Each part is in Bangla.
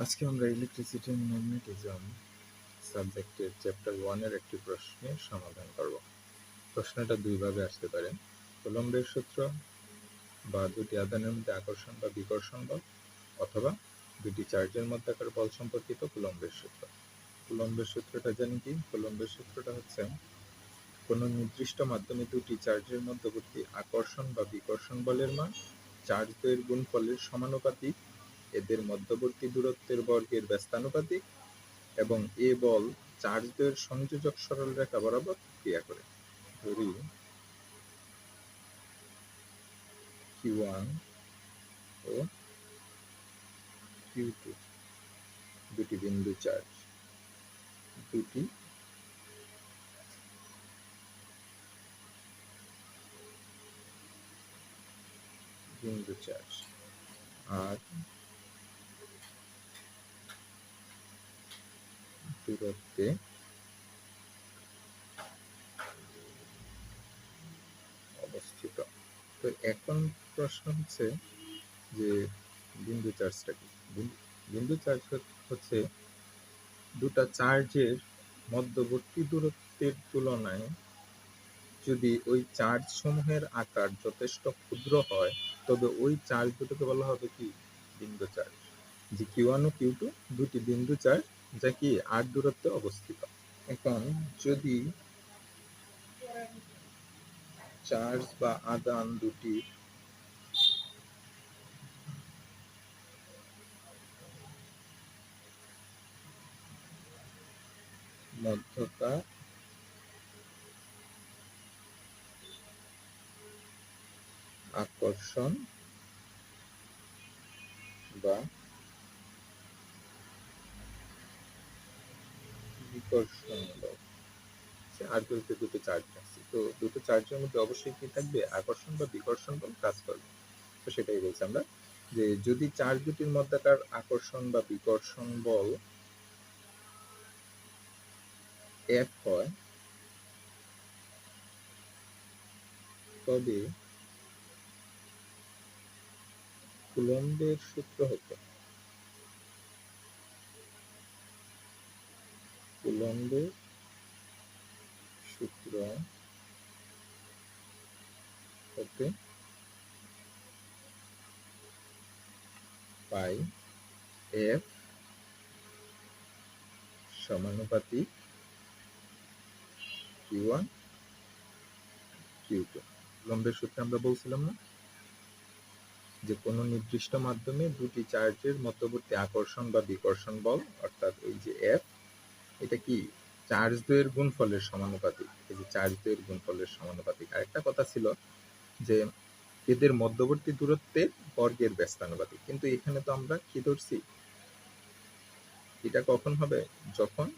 আজকে আমরা ইলেকট্রিসিটি অ্যান্ড ম্যাগনেটিজম সাবজেক্টের চ্যাপ্টার ওয়ানের একটি প্রশ্নের সমাধান করব। প্রশ্নটা দুইভাবে আসতে পারে। কোলম্বের সূত্র বা দুটি আদানের মধ্যে আকর্ষণ বা বিকর্ষণ বল অথবা দুটি চার্জের মধ্যকার বল সম্পর্কিত কুলম্বের সূত্র। কুলম্বের সূত্রটা জানি কি? কুলম্বের সূত্রটা হচ্ছে কোনো নির্দিষ্ট মাধ্যমে দুটি চার্জের মধ্যবর্তী আকর্ষণ বা বিকর্ষণ বলের মান চার্জ দ্বয়ের গুণফলের সমানুপাতিক এদের মধ্যবর্তী দূরত্বের বর্গের ব্যস্তানুপাতিক এবং এ বল চার্জদের সংযোজক সরল রেখা বরাবর ক্রিয়া করে। ধরি ও দুটি বিন্দু চার্জ, দুটি বিন্দু চার্জ, আর দূরত্বে অবস্থিত। তো এখন প্রশ্ন হচ্ছে যে বিন্দু চার্জটা কি? বিন্দু- চার্জ হচ্ছে দুটা চার্জের মধ্যবর্তী দূরত্বের তুলনায় যদি ওই চার্জ সমূহের আকার যথেষ্ট ক্ষুদ্র হয়, তবে ওই চার্জ দুটোকে বলা হবে কি? বিন্দু চার্জ। যে কিউ ওয়ান ও কিউ টু দুটি বিন্দু চার্জ যা কি আর দূরত্বে অবস্থিত। এখন যদি চার্জ বা আদান দুটি মধ্যকার আকর্ষণ বা বিকর্ষণ বল সে আর দূরত্বে দুটো চার্জ আছে। তো দুটো চার্জের মধ্যে অবশ্যই কি থাকবে? আকর্ষণ বা বিকর্ষণ বল কাজ করবে? তো সেটাই বলছি আমরা যে যদি চার্জ দুটির মধ্যকার আকর্ষণ বা বিকর্ষণ বল এফ হয়, তবে কুলম্বের সূত্র হতো। কুলম্বের সূত্র। হতে পাই এফ সমানুপাতিক কিউ ওয়ান কিউ টু। সূত্রে আমরা বলছিলাম না? যে কোনো নির্দিষ্ট মাধ্যমে দুটি চার্জের মধ্যবর্তী আকর্ষণ বা বিকর্ষণ বল, অর্থাৎ এই যে এফ এটা কি চার্জ দ্বয়ের গুণফলের সমানুপাতিক? এই যে চার্জ দ্বয়ের গুণফলের সমানুপাতিক। আরেকটা কথা ছিল যে এদের মধ্যবর্তী দূরত্বে বর্গের ব্যস্তানুপাতিক। কিন্তু এখানে তো আমরা কি ধরছি? এটা কখন হবে? যখন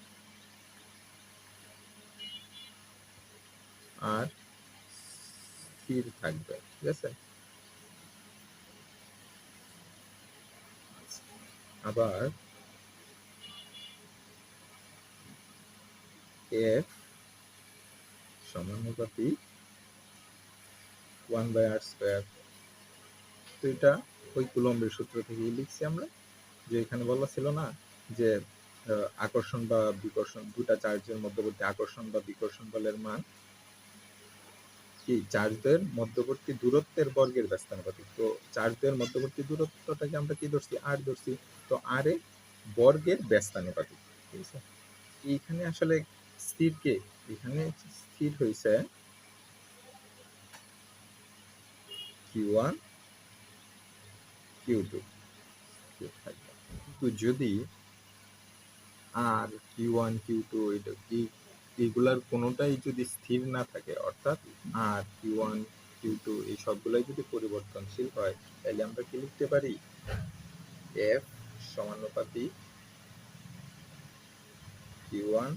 আর স্থির থাকবে, ঠিক আছে? আবার এফ সমানুপাতিক ওয়ান বাই আর স্কোয়ার তো এটা ওই কুলম্বের সূত্র থেকেই লিখছি আমরা, যে এখানে বলা ছিল না যে আকর্ষণ বা বিকর্ষণ দুটা চার্জের মধ্যবর্তী আকর্ষণ বা বিকর্ষণ বলের মান কি? চার্জদের মধ্যবর্তী দূরত্বের বর্গের ব্যস্তানুপাতিক। তো চার্জদের মধ্যবর্তী দূরত্বটাকে আমরা কি ধরছি? আর ধরছি। তো আর এ বর্গের ব্যস্তানুপাতিক, ঠিক আছে? এইখানে আসলে স্থির কে এখানে স্থির হয়েছে কিউ ওয়ান কিউ টু কিন্তু যদি R Q one Q two এইগুলার কোনোটাই যদি স্থির না থাকে, অর্থাৎ R Q one Q two এই সবগুলাই যদি পরিবর্তনশীল হয়, তাহলে আমরা কি লিখতে পারি? এফ সমানুপাতিক Q one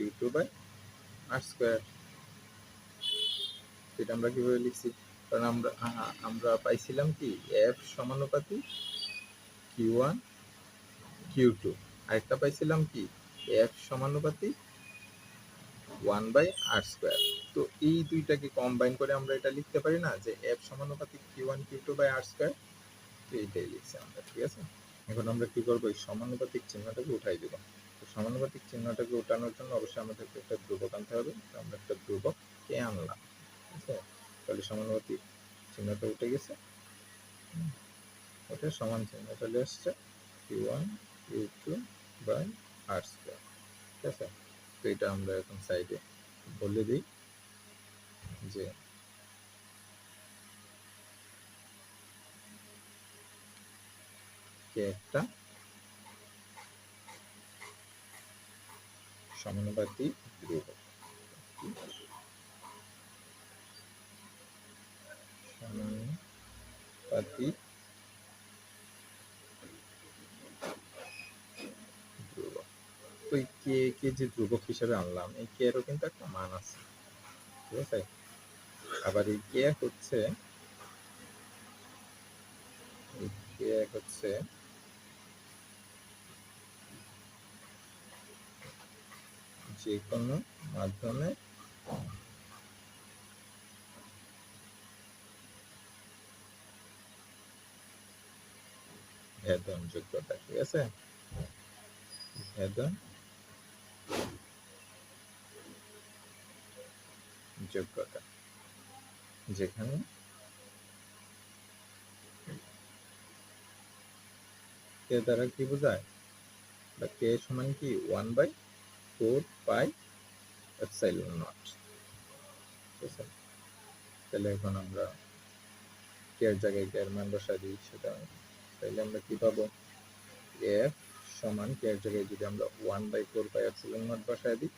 Q two by R square. সেটা আমরা লিখছি? কারণ আমরা আমরা পাইছিলাম কি এফ সমানুপাতিক কিউ ওয়ান কিউ টু আরেকটা পাইছিলাম কি এফ সমানুপাতিক ওয়ান বাই আর স্কোয়ার তো এই দুইটাকে কম্বাইন করে আমরা এটা লিখতে পারি না, যে এফ সমানুপাতিক Q one Q two by R square তো এইটাই লিখছি আমরা, ঠিক আছে? এখন আমরা কি করব? এই সমানুপাতিক চিহ্নটাকে উঠাই দেবো। সমানুপাতিক চিহ্নটাকে উঠানোর জন্য অবশ্যই আমাদেরকে একটা ধ্রুবক আনতে হবে। আমরা একটা ধ্রুবক কে আনলাম, ঠিক আছে? তাহলে সমানুপাতিক চিহ্নটা উঠে গেছে। ওটা সমান চিহ্ন, চলে আসছে Q one Q two by R square ঠিক আছে? তো এটা আমরা এখন সাইডে বলে দিই যে কে একটা সমানুপাতিক ধ্রুবক সমানুপাতিক ধ্রুবক তো কে কে যে ধ্রুবক হিসেবে আনলাম, এই কে এরও কিন্তু একটা মান আছে। ঠিক আছে? আবার এই কে হচ্ছে, এই কে হচ্ছে যে কোনো মাধ্যমে ভেদন যোগ্যতা ঠিক আছে? ভেদন যোগ্যতা যেখানে কে দ্বারা কি বোঝায়? বা কে সমান কি? One by four pi epsilon nought তাহলে এখন আমরা কে এর জায়গায় কে এর মান বসাই দিই সেটা তাহলে আমরা কি পাবো? এফ সমান কে এর জায়গায় যদি আমরা one by four pi epsilon nought বসাই দিই,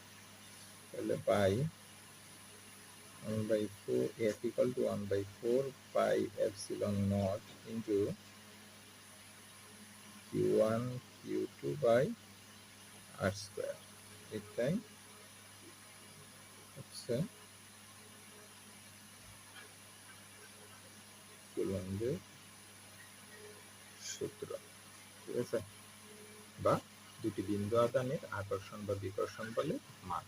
তাহলে পাই one by four F equal to one by four pi epsilon nought into Q one Q two by R square এটাই। হচ্ছে কুলম্বের সূত্র। ঠিক আছে? বা দুটি বিন্দু আদানের আকর্ষণ বা বিকর্ষণ বলে মান।